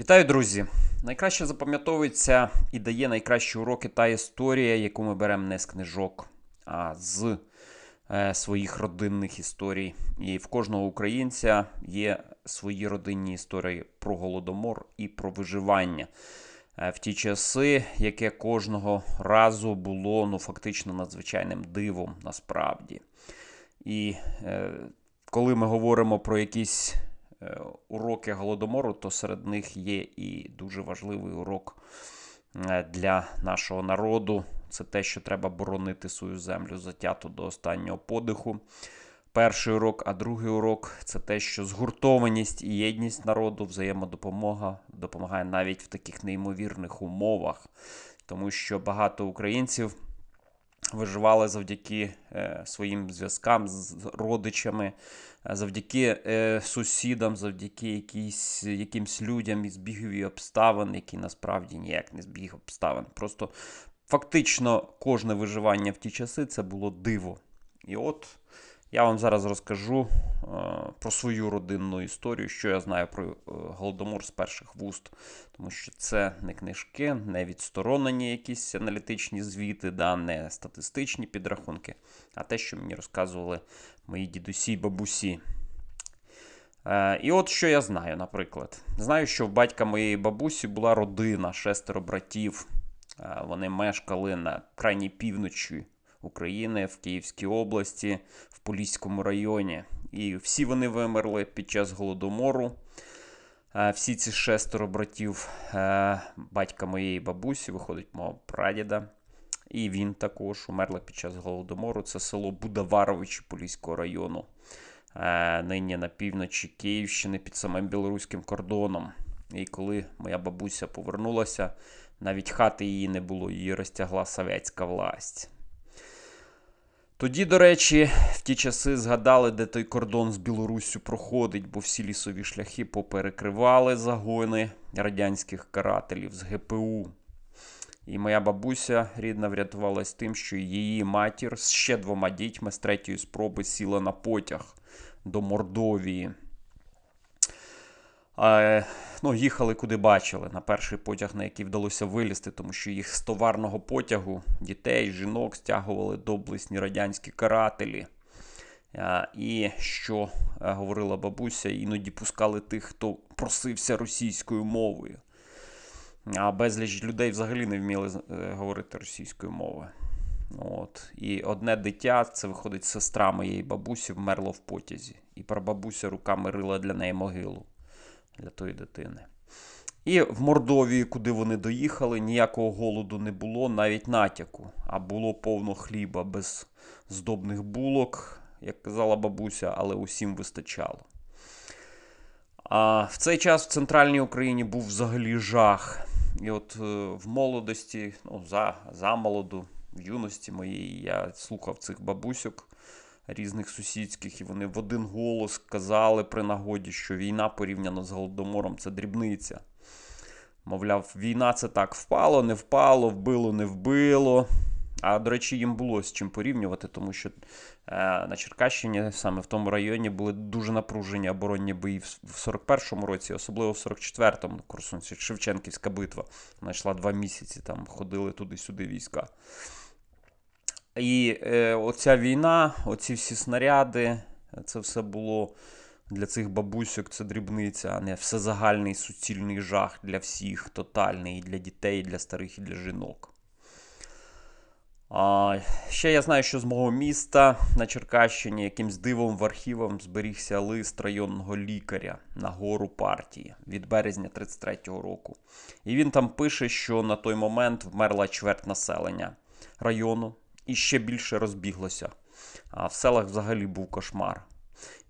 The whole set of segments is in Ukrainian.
Вітаю, друзі! Найкраще запам'ятовується і дає найкращі уроки та історія, яку ми беремо не з книжок, а з е, своїх родинних історій. І в кожного українця є свої родинні історії про голодомор і про виживання. Е, В ті часи, яке кожного разу було ну, фактично надзвичайним дивом насправді. І е, коли ми говоримо про якісь уроки голодомору, то серед них є і дуже важливий урок е, для нашого народу. Це те, що треба боронити свою землю затято до останнього подиху. Перший урок, а другий урок це те, що згуртованість і єдність народу, взаємодопомога допомагає навіть в таких неймовірних умовах, тому що багато українців виживали завдяки е, своїм зв'язкам з родичами, е, завдяки е, сусідам, завдяки якісь, якимсь людям із збігові обставин, які насправді ніяк не збіг обставин. Просто фактично кожне виживання в ті часи це було диво. І от я вам зараз розкажу е, про свою родинну історію, що я знаю про е, голодомор з перших вуст, тому що це не книжки, не відсторонені якісь аналітичні звіти, да, не статистичні підрахунки, а те, що мені розказували мої дідусі й бабусі. Е, і от що я знаю, наприклад. Знаю, що в батька моєї бабусі була родина, шестеро братів. Вони мешкали на крайній півночі України, в Київській області, в Поліському районі. І всі вони вимерли під час голодомору. Е, Всі ці шестеро братів е, батька моєї бабусі, виходить, мого прадіда. І він також умерли під час голодомору. Це село Будаваровичі Поліського району. Е, Нині на півночі Київщини під самим білоруським кордоном. І коли моя бабуся повернулася, навіть хати її не було, її розтягла совєтська власть. Тоді, до речі, в ті часи згадали, де той кордон з Білоруссю проходить, бо всі лісові шляхи поперекривали загони радянських карателів з ГПУ. І моя бабуся рідна врятувалась тим, що її матір з ще двома дітьми з третьої спроби сіла на потяг до Мордовії. Ну, їхали куди бачили. На перший потяг, на який вдалося вилізти, тому що їх з товарного потягу дітей, жінок стягували доблесні радянські карателі. І що е, говорила бабуся, іноді пускали тих, хто просився російською мовою. А безліч людей взагалі не вміли е, говорити російською мовою. От. І одне дитя, це виходить сестра моєї бабусі, вмерло в потязі. І прабабуся руками рила для неї могилу для тої дитини. І в Мордовії, куди вони доїхали, ніякого голоду не було, навіть натяку. А було повно хліба без здобних булок, як казала бабуся, але усім вистачало. А в цей час в центральній Україні був взагалі жах. І от е, в молодості, ну, за, за молоду, в юності моєї, я слухав цих бабусьок різних сусідських, і вони в один голос казали при нагоді, що війна порівняно з голодомором це дрібниця. Мовляв, війна це так впало, не впало, вбило, не вбило. А до речі, їм було з чим порівнювати, тому що е, на Черкащині, саме в тому районі, були дуже напружені оборонні бої в, в 41-му році, особливо в 44-му на Корсунці, Шевченківська битва. Вона йшла два місяці, там ходили туди-сюди війська. І е, оця війна, оці всі снаряди, це все було для цих бабусьок, це дрібниця, а не всезагальний суцільний жах для всіх, тотальний і для дітей, і для старих, і для жінок. А, ще я знаю, що з мого міста на Черкащині якимсь дивом в архівам зберігся лист районного лікаря на гору партії від березня 33-го року. І він там пише, що на той момент вмерла чверть населення району і ще більше розбіглося. А в селах взагалі був кошмар.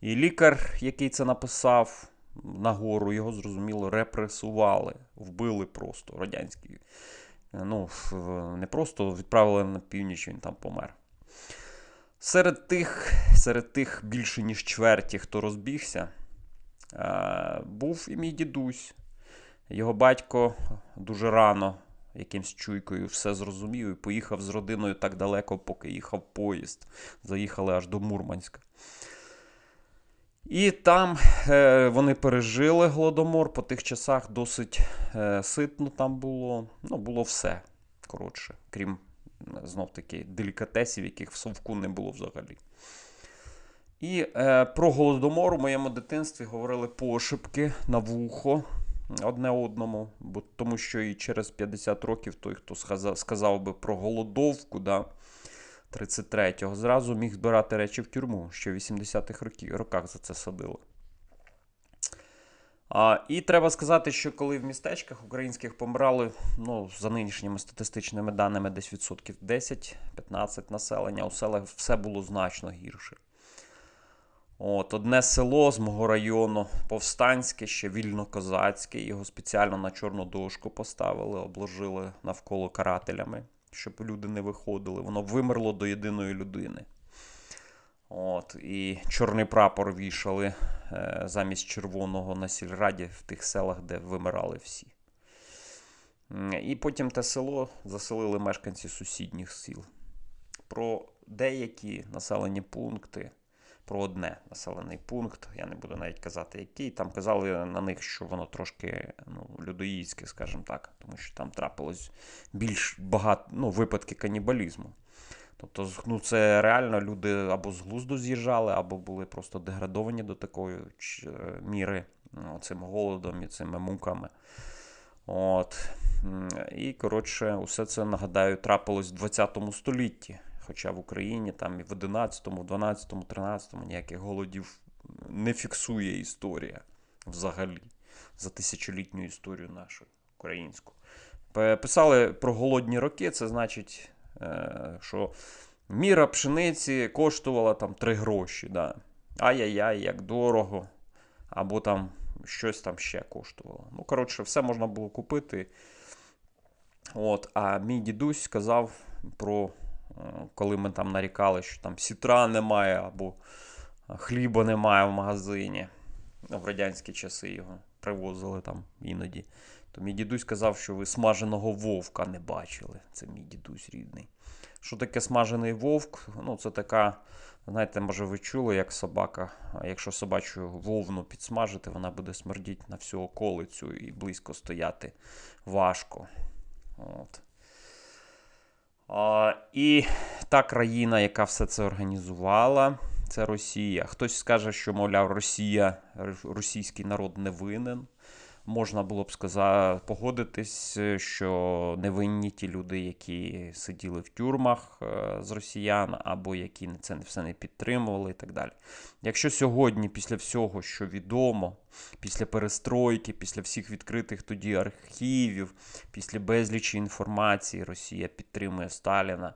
І лікар, який це написав на гору, його зрозуміло репресували, вбили просто радянські. Ну, не просто відправили на північ, він там помер. Серед тих, серед тих більше ніж чверті, хто розбігся, е, був і мій дідусь. Його батько дуже рано якимсь чуйкою все зрозумів і поїхав з родиною так далеко, поки їхав поїзд. Заїхали аж до Мурманська. І там е, вони пережили голодомор. По тих часах досить е, ситно там було. Ну, було все. Коротше, крім знов таки делікатесів, яких в совку не було взагалі. І е, про голодомор у моєму дитинстві говорили пошепки на вухо одне одному, бо тому що і через 50 років той, хто сказав, сказав би про голодовку, да, 33-го, зразу міг збирати речі в тюрму, що в 80-х роках за це садили. А, І треба сказати, що коли в містечках українських помирали, ну, за нинішніми статистичними даними, десь відсотків 10-15 населення, у селах все було значно гірше. От, Одне село з мого району повстанське, ще вільно-козацьке, його спеціально на чорну дошку поставили, обложили навколо карателями, щоб люди не виходили. Воно вимерло до єдиної людини. От, І чорний прапор вішали е, замість червоного на сільраді в тих селах, де вимирали всі. І потім те село заселили мешканці сусідніх сіл. Про деякі населені пункти про одне населений пункт. Я не буду навіть казати, який. Там казали на них, що воно трошки ну, людоїдське, скажімо так, тому що там трапилось більш багато ну, випадки канібалізму. Тобто, ну, це реально люди або з глузду з'їжджали, або були просто деградовані до такої е, міри ну, цим голодом і цими муками. От. І, коротше, усе це нагадаю, трапилось в 20 столітті. Хоча в Україні там і в 11, 12, 13 ніяких голодів не фіксує історія взагалі за тисячолітню історію нашу українську. Писали про голодні роки, це значить, е, що міра пшениці коштувала там 3 гроші. Да. Ай-яй-яй, як дорого. Або там щось там ще коштувало. Ну, коротше, все можна було купити. От, А мій дідусь сказав про коли ми там нарікали, що там сітра немає або хліба немає в магазині. В радянські часи його привозили там іноді. То мій дідусь казав, що ви смаженого вовка не бачили. Це мій дідусь рідний. Що таке смажений вовк? Ну, це така, знаєте, може, ви чули, як собака. Якщо собачу вовну підсмажити, вона буде смердіти на всю околицю і близько стояти важко. От. І та країна, яка все це організувала, це Росія. Хтось скаже, що, мовляв, Росія, російський народ не винен можна було б сказати, погодитись, що невинні ті люди, які сиділи в тюрмах е, з росіян, або які це все не підтримували, і так далі. Якщо сьогодні, після всього, що відомо, після перестройки, після всіх відкритих тоді архівів, після безлічі інформації, Росія підтримує Сталіна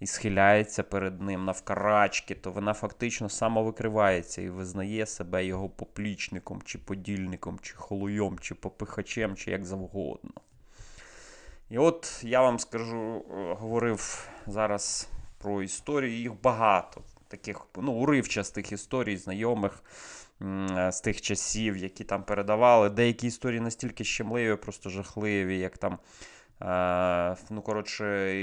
і схиляється перед ним навкарачки, то вона фактично самовикривається і визнає себе його поплічником, чи подільником, чи холуйом, чи попихачем, чи як завгодно. І от я вам скажу, е, говорив зараз про історію, їх багато. Таких ну, уривчастих історій, знайомих з тих часів, які там передавали. Деякі історії настільки щемливі, просто жахливі, як там Е, ну, коротше,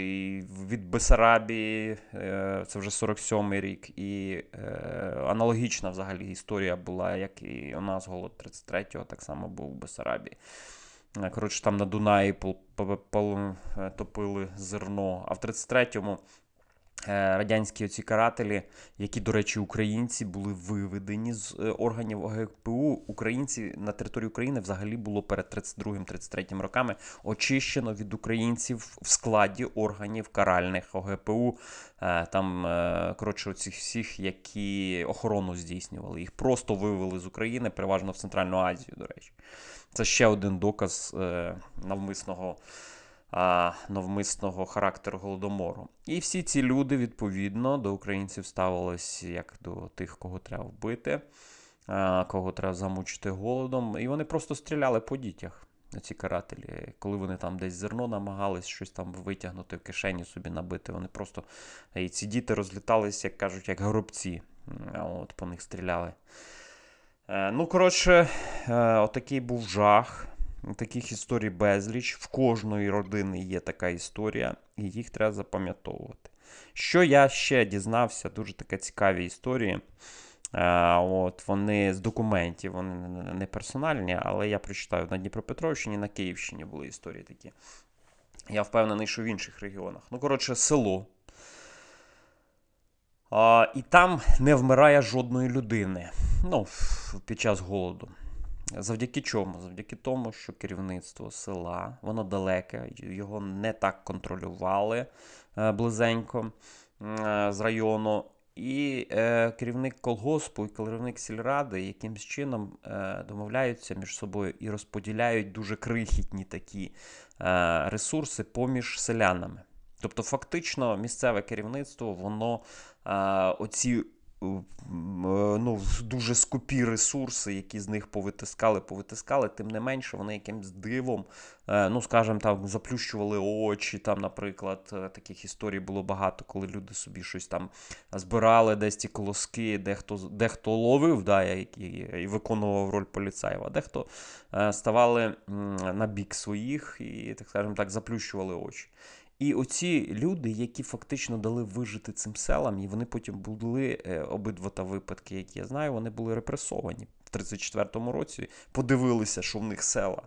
від Бесарабії, е, це вже 47-й рік, і е, аналогічна взагалі історія була, як і у нас голод 33-го, так само був в Бесарабії. Коротше, там на Дунаї топили зерно, а в 33-му Е, радянські оці карателі, які, до речі, українці були виведені з е, органів ОГПУ. Українці на території України взагалі було перед 32-33 роками очищено від українців в складі органів каральних ОГПУ. Е, там, коротше, оцих всіх, які охорону здійснювали. Їх просто вивели з України, переважно в Центральну Азію, до речі. Це ще один доказ навмисного навмисного характеру голодомору. І всі ці люди, відповідно, до українців ставились як до тих, кого треба вбити, кого треба замучити голодом. І вони просто стріляли по дітях. Ці карателі, коли вони там десь зерно намагались щось там витягнути в кишені собі набити, вони просто і ці діти розлітались, як кажуть, як горобці. От по них стріляли. Е, ну, коротше, е, отакий був жах. Таких історій безліч. В кожної родини є така історія, і їх треба запам'ятовувати. Що я ще дізнався, дуже така цікаві історії. Е, От вони з документів, вони не- персональні, але я прочитаю на Дніпропетровщині, на Київщині були історії такі. Я впевнений, що в інших регіонах. Ну, коротше, село. А, і там не вмирає жодної людини. Ну, під час голоду. Завдяки чому? Завдяки тому, що керівництво села, воно далеке, його не так контролювали е, близенько е, з району. І е, керівник колгоспу і керівник сільради якимсь чином е, домовляються між собою і розподіляють дуже крихітні такі е, ресурси поміж селянами. Тобто, фактично, місцеве керівництво, воно е, оці ну, дуже скупі ресурси, які з них повитискали, повитискали, тим не менше, вони якимсь дивом, е, ну, скажімо, там заплющували очі. Там, наприклад, е, таких історій було багато, коли люди собі щось там збирали десь ті колоски, дехто, дехто ловив, да, і, і виконував роль поліцаєва, дехто е, ставали на бік своїх і, так скажемо так, заплющували очі. І оці люди, які фактично дали вижити цим селам, і вони потім були е, обидва та випадки, які я знаю, вони були репресовані в 34-му році. Подивилися, що в них села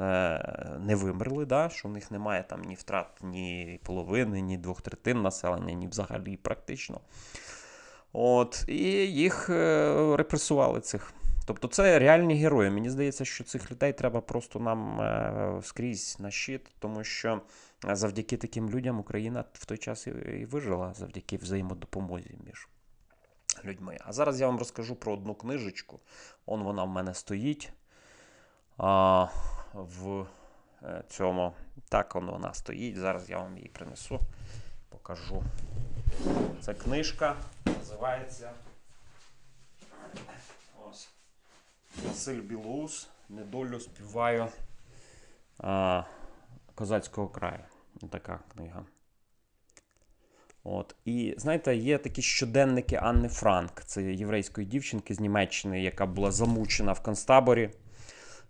е, не вимерли, да? що в них немає там ні втрат, ні половини, ні двох третин населення, ні взагалі практично. От, і їх е, репресували цих. Тобто це реальні герої. Мені здається, що цих людей треба просто нам е, скрізь на щит, тому що завдяки таким людям Україна в той час і, і вижила, завдяки взаємодопомозі між людьми. А зараз я вам розкажу про одну книжечку. Он вона в мене стоїть. А, в е, цьому. Так он вона стоїть. Зараз я вам її принесу, покажу. Це книжка, називається. Василь Білоус. Недолю співаю а, козацького краю. Така книга. От. І знаєте, є такі щоденники Анни Франк. Це єврейської дівчинки з Німеччини, яка була замучена в концтаборі.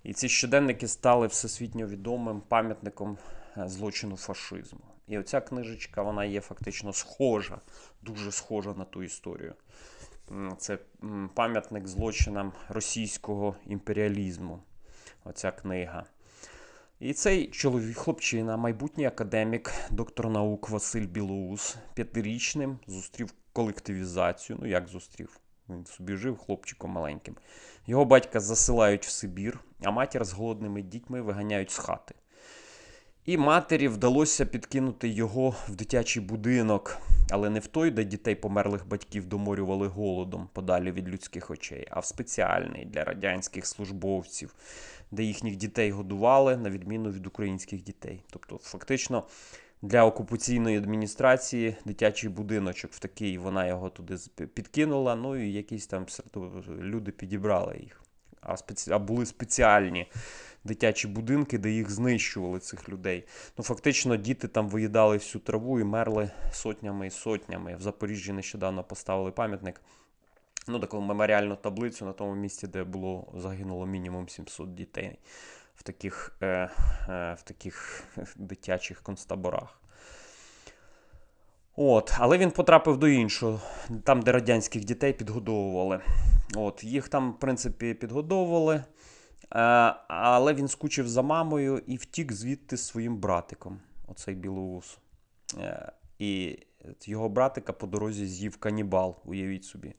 І ці щоденники стали всесвітньо відомим пам'ятником е, злочину фашизму. І оця книжечка, вона є фактично схожа, дуже схожа на ту історію. Це пам'ятник злочинам російського імперіалізму. Оця книга. І цей чоловік, хлопчина, майбутній академік, доктор наук Василь Білоус, п'ятирічним зустрів колективізацію. Ну, як зустрів? Він собі жив хлопчиком маленьким. Його батька засилають в Сибір, а матір з голодними дітьми виганяють з хати. І матері вдалося підкинути його в дитячий будинок, але не в той, де дітей померлих батьків доморювали голодом подалі від людських очей, а в спеціальний для радянських службовців, де їхніх дітей годували, на відміну від українських дітей. Тобто, фактично, для окупаційної адміністрації дитячий будиночок в такий, вона його туди підкинула, ну і якісь там люди підібрали їх. А, спеці... а були спеціальні дитячі будинки, де їх знищували цих людей. Ну, фактично, діти там виїдали всю траву і мерли сотнями і сотнями. В Запоріжжі нещодавно поставили пам'ятник. Ну, таку меморіальну таблицю на тому місці, де було загинуло мінімум 700 дітей в таких, е, е, в таких дитячих концтаборах. От, але він потрапив до іншого, там, де радянських дітей підгодовували. От, їх там, в принципі, підгодовували, е, але він скучив за мамою і втік звідти з своїм братиком, оцей білоус. Е, і його братика по дорозі з'їв канібал, уявіть собі.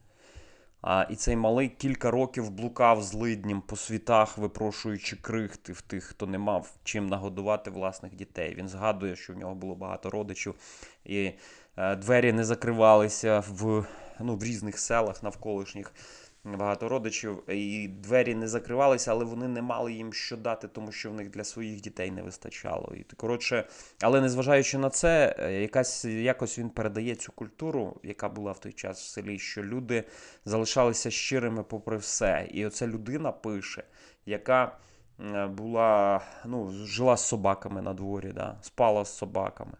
А, і цей малий кілька років блукав злиднім по світах, випрошуючи крихти в тих, хто не мав чим нагодувати власних дітей. Він згадує, що в нього було багато родичів, і е, двері не закривалися в, ну, в різних селах навколишніх. Багато родичів, і двері не закривалися, але вони не мали їм що дати, тому що в них для своїх дітей не вистачало. І коротше, але незважаючи на це, е, якась якось він передає цю культуру, яка була в той час в селі, що люди залишалися щирими попри все. І оця людина пише, яка е, була, ну, жила з собаками на дворі, да, спала з собаками.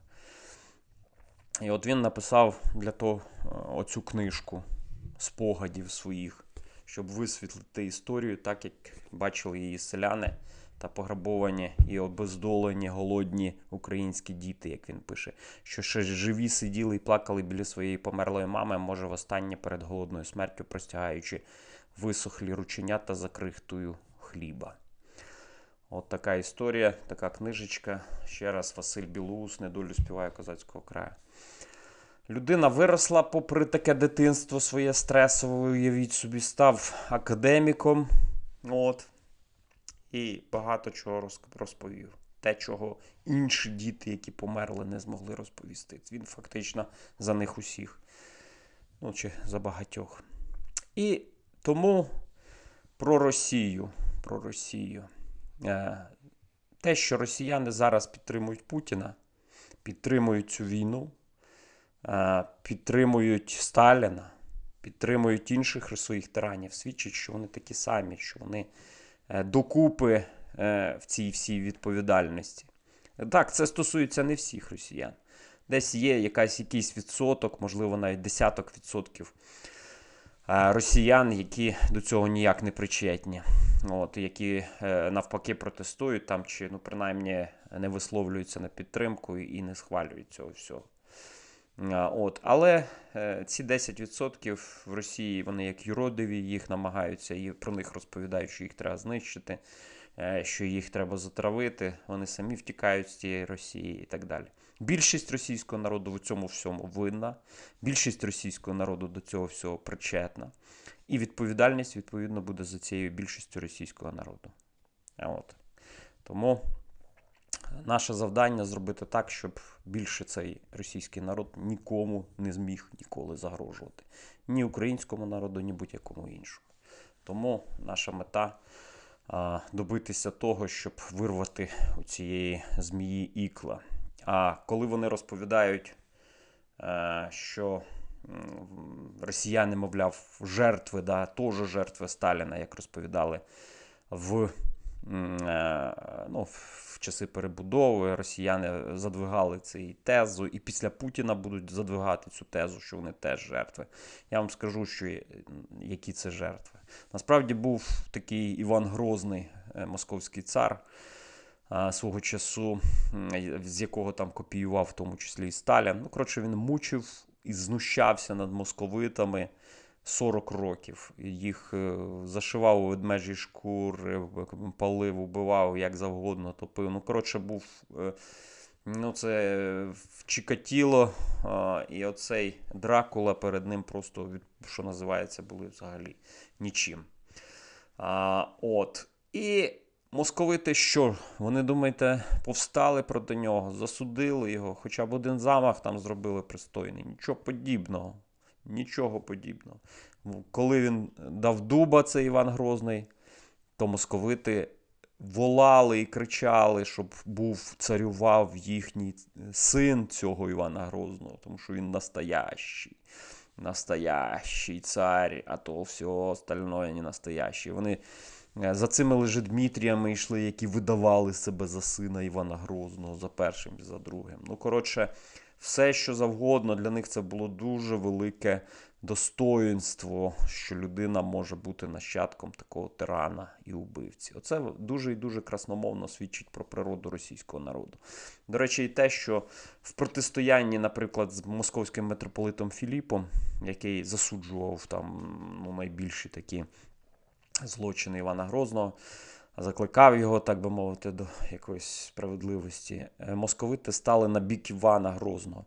І от він написав для того е, оцю книжку спогадів своїх, щоб висвітлити історію, так як бачили її селяни та пограбовані і обездолені голодні українські діти, як він пише, що ще живі сиділи і плакали біля своєї померлої мами, може востаннє перед голодною смертю, простягаючи висохлі рученята за крихтою хліба. От така історія, така книжечка. Ще раз Василь Білоус, недолю співає козацького краю. Людина виросла попри таке дитинство своє стресове, уявіть собі, став академіком. От. І багато чого розповів. Те, чого інші діти, які померли, не змогли розповісти. Він фактично за них усіх. Ну, чи за багатьох. І тому про Росію. Про Росію. Е, Те, що росіяни зараз підтримують Путіна, підтримують цю війну, підтримують Сталіна, підтримують інших своїх тиранів, свідчить, що вони такі самі, що вони е, докупи е, в цій всій відповідальності. Так, це стосується не всіх росіян. Десь є якась, якийсь відсоток, можливо, навіть десяток відсотків е, росіян, які до цього ніяк не причетні. От, які е, навпаки протестують там, чи ну, принаймні не висловлюються на підтримку і не схвалюють цього всього. От, але е, ці 10% в Росії вони як юродиві, їх намагаються і про них розповідають, що їх треба знищити, е, що їх треба затравити. Вони самі втікають з тієї Росії і так далі. Більшість російського народу в цьому всьому винна, більшість російського народу до цього всього причетна. І відповідальність, відповідно, буде за цією більшістю російського народу. От. Тому наше завдання зробити так, щоб більше цей російський народ нікому не зміг ніколи загрожувати. Ні українському народу, ні будь-якому іншому. Тому наша мета добитися того, щоб вирвати у цієї змії ікла. А коли вони розповідають, е, що росіяни, мовляв, жертви, да, теж жертви Сталіна, як розповідали в, ну, в часи перебудови, росіяни задвигали цю тезу, і після Путіна будуть задвигати цю тезу, що вони теж жертви. Я вам скажу, що які це жертви. Насправді був такий Іван Грозний, е, московський цар свого часу, з якого там копіював, в тому числі і Сталін. Ну, коротше, він мучив і знущався над московитами 40 років. Їх е, зашивав у ведмежі шкури, палив, убивав як завгодно, топив. Ну, коротше, був. е, Ну, це в Чикатіло, а, і оцей Дракула перед ним просто, що називається, були взагалі нічим. А, от. І московити що? Вони, думаєте, повстали проти нього, засудили його, хоча б один замах там зробили пристойний. Нічого подібного. Нічого подібного. Коли він дав дуба, цей Іван Грозний, то московити волали і кричали, щоб був царював їхній син цього Івана Грозного, тому що він настоящий. Настоящий цар, а то все остальное не настоящий. Вони е, за цими лише Дмитріями йшли, які видавали себе за сина Івана Грозного, за першим і за другим. Ну, коротше, все, що завгодно, для них це було дуже велике достоїнство, що людина може бути нащадком такого тирана і убивці. Оце дуже і дуже красномовно свідчить про природу російського народу. До речі, і те, що в протистоянні, наприклад, з московським митрополитом Філіпом, який засуджував там ну, найбільші такі злочини Івана Грозного, закликав його, так би мовити, до якоїсь справедливості. е, Московити стали на бік Івана Грозного,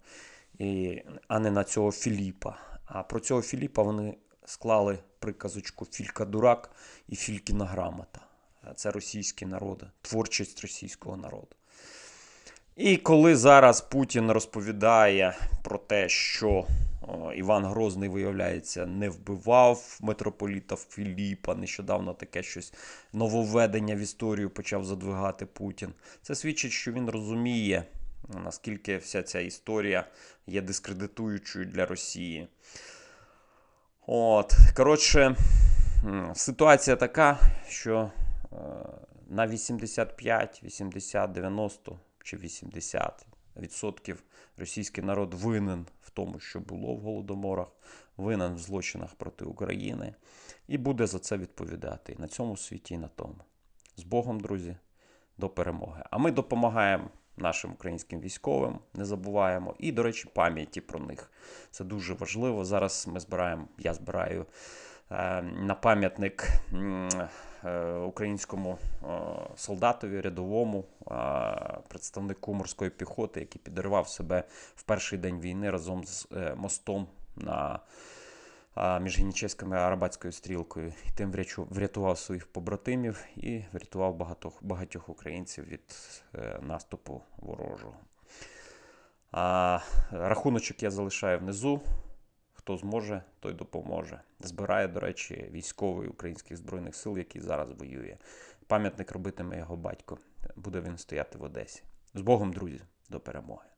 і, а не на цього Філіпа. А про цього Філіпа вони склали приказочку Філька Дурак і Фількіна грамота. Е, Це російський народ, творчість російського народу. І коли зараз Путін розповідає про те, що Іван Грозний, виявляється, не вбивав митрополіта Філіпа, нещодавно таке щось нововведення в історію почав задвигати Путін. Це свідчить, що він розуміє, наскільки вся ця історія є дискредитуючою для Росії. От, коротше, ситуація така, що е, на 85, 80, 90 чи 80 відсотків російський народ винен в тому, що було в голодоморах, винен в злочинах проти України і буде за це відповідати і на цьому світі, і на тому. З Богом, друзі, до перемоги. А ми допомагаємо нашим українським військовим, не забуваємо. І, до речі, пам'яті про них. Це дуже важливо. Зараз ми збираємо, я збираю на пам'ятник е, українському е, солдатові, рядовому, е, представнику морської піхоти, який підривав себе в перший день війни разом з е, мостом на між Генічеською і Арабатською стрілкою. І тим врятував своїх побратимів і врятував багатьох, багатьох українців від е, наступу ворожого. А, рахуночок я залишаю внизу. Хто зможе, той допоможе. Збирає, до речі, військовий українських збройних сил, який зараз воює. Пам'ятник робитиме його батько. Буде він стояти в Одесі. З Богом, друзі, до перемоги.